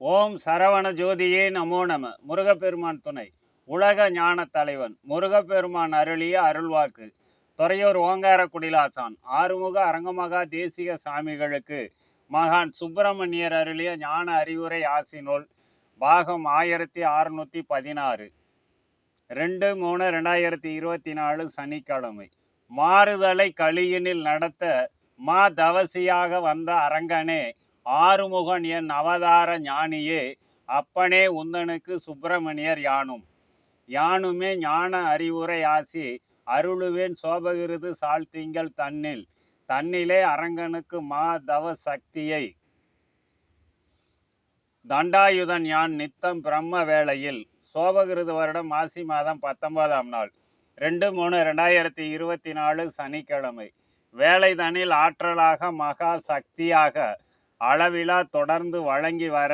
ஓம் சரவண ஜோதியே நமோ நம. முருகப்பெருமான் துணை. உலக ஞான தலைவன் முருகப்பெருமான் அருளிய அருள்வாக்கு. துறையூர் ஓங்கார குடிலாசான் ஆறுமுக அரங்கமகா தேசிக சாமிகளுக்கு. மகான் சுப்பிரமணியர் அருளிய ஞான அறிவுரை ஆசினோல் பாகம் ஆயிரத்தி அறுநூற்றி பதினாறு. ரெண்டு மூணு ரெண்டாயிரத்தி இருபத்தி நாலு சனிக்கிழமை. மாறுதலை கலியினில் நடத்த மா தவசியாக வந்த அரங்கனே ஆறுமுகன் என் அவதார ஞானியே அப்பனே உந்தனுக்கு சுப்பிரமணியர் யானும். யானுமே ஞான அறிவுரை ஆசி அருளுவேன் சோபகிருது சாழ்த்திங்கள் தன்னில் தன்னிலே அரங்கனுக்கு மா தவ சக்தியை. தண்டாயுதன் யான் நித்தம் பிரம்ம வேளையில் சோபகிருது வருடம் மாசி மாதம் பத்தொன்பதாம் நாள் ரெண்டு மூணு ரெண்டாயிரத்தி இருபத்தி நாலு சனிக்கிழமை. வேலை தனில் ஆற்றலாக மகா சக்தியாக அளவிலா தொடர்ந்து வழங்கி வர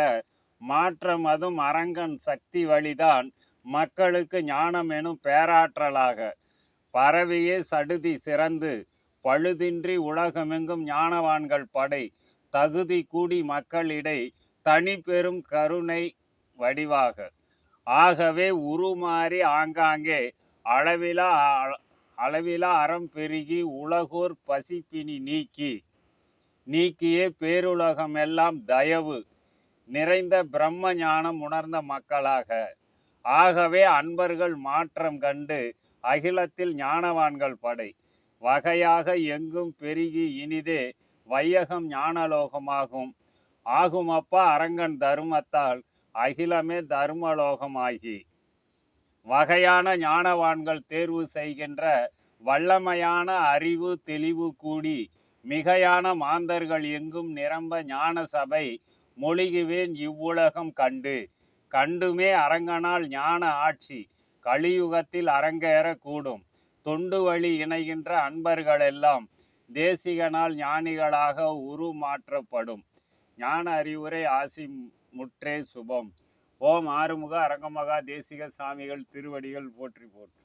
மாற்றம் அதும் அரங்கன் சக்தி வழிதான். மக்களுக்கு ஞானம் எனும் பேராற்றலாக பரவியே சடுதி சிறந்து பழுதின்றி உலகமெங்கும் ஞானவான்கள் படை தகுதி கூடி மக்களிடை தனி பெரும் கருணை வடிவாக. ஆகவே உருமாறி ஆங்காங்கே அளவிலா அளவிலா அறம் பெருகி உலகோர் பசிப்பினி நீக்கி நீக்கியே பேருலகம் எல்லாம் தயவு. நிறைந்த பிரம்ம ஞானம் உணர்ந்த மக்களாக. ஆகவே அன்பர்கள் மாற்றம் கண்டு அகிலத்தில் ஞானவான்கள் படை. வகையாக எங்கும் பெருகி இனிதே வையகம் ஞானலோகமாகும். ஆகுமப்பா அரங்கன் தர்மத்தால் அகிலமே தர்மலோகமாகி. வகையான ஞானவான்கள் தேர்வு செய்கின்ற வல்லமையான அறிவு தெளிவு கூடி மிகையான மாந்தர்கள் எங்கும் நிரம்ப ஞான சபை மொழிகுவேன் இவ்வுலகம் கண்டு. கண்டுமே அரங்கனால் ஞான ஆட்சி கலியுகத்தில் அரங்கேற கூடும். தொண்டு வழி இணைகின்ற அன்பர்களெல்லாம் தேசிகனால் ஞானிகளாக உருமாற்றப்படும். ஞான அறிவுரை ஆசி முற்றே சுபம். ஓம் ஆறுமுக அரங்கமகா தேசிக சாமிகள் திருவடிகள் போற்றி போற்று